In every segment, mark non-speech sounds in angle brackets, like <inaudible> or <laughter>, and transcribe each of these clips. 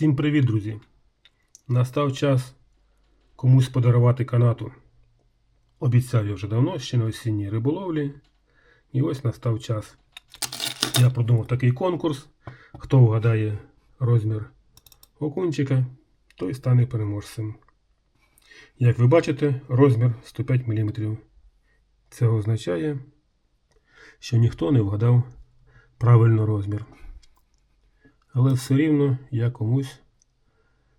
Всім привіт, друзі! Настав час комусь подарувати канату. Обіцяв я вже давно, ще на осінній риболовлі. І ось настав час. Я продумав такий конкурс. Хто вгадає розмір окунчика, той стане переможцем. Як ви бачите, розмір 105 мм. Це означає, що ніхто не вгадав правильно розмір. Але все рівно я комусь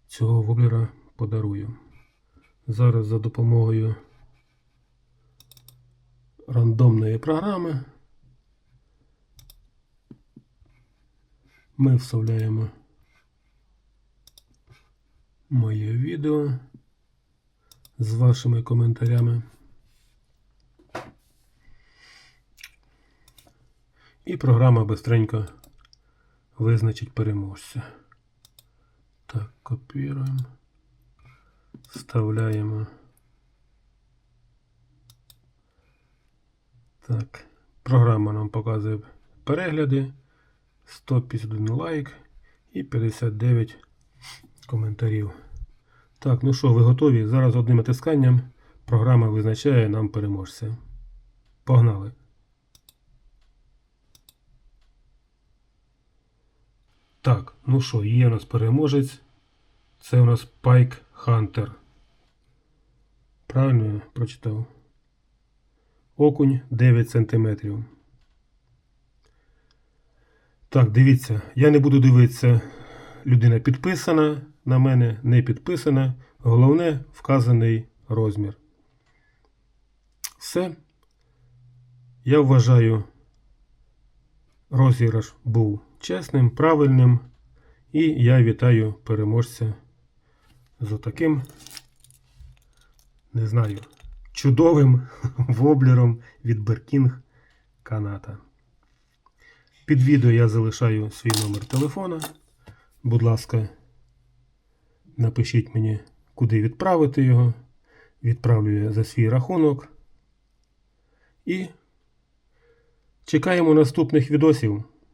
цього воблера подарую. Зараз за допомогою рандомної програми ми вставляємо моє відео з вашими коментарями. І програма бистренько визначить переможця. Так, копіруємо. Вставляємо. Так, програма нам показує перегляди, 151 лайк і 59 коментарів. Так, ну що, ви готові? Зараз одним натисканням програма визначає нам переможця. Погнали! Так, ну що, є у нас переможець. Це у нас Pike Hunter. Правильно я прочитав? Окунь 9 см. Так, дивіться, я не буду дивитися, людина підписана на мене, не підписана. Головне вказаний розмір. Все. Я вважаю, розіграш був чесним, правильним. І я вітаю переможця з таким, не знаю, чудовим <laughs> воблером від Беркінг Каната. Під відео я залишаю свій номер телефона. Будь ласка, напишіть мені, куди відправити його. Відправлю я за свій рахунок. І чекаємо наступних відосів.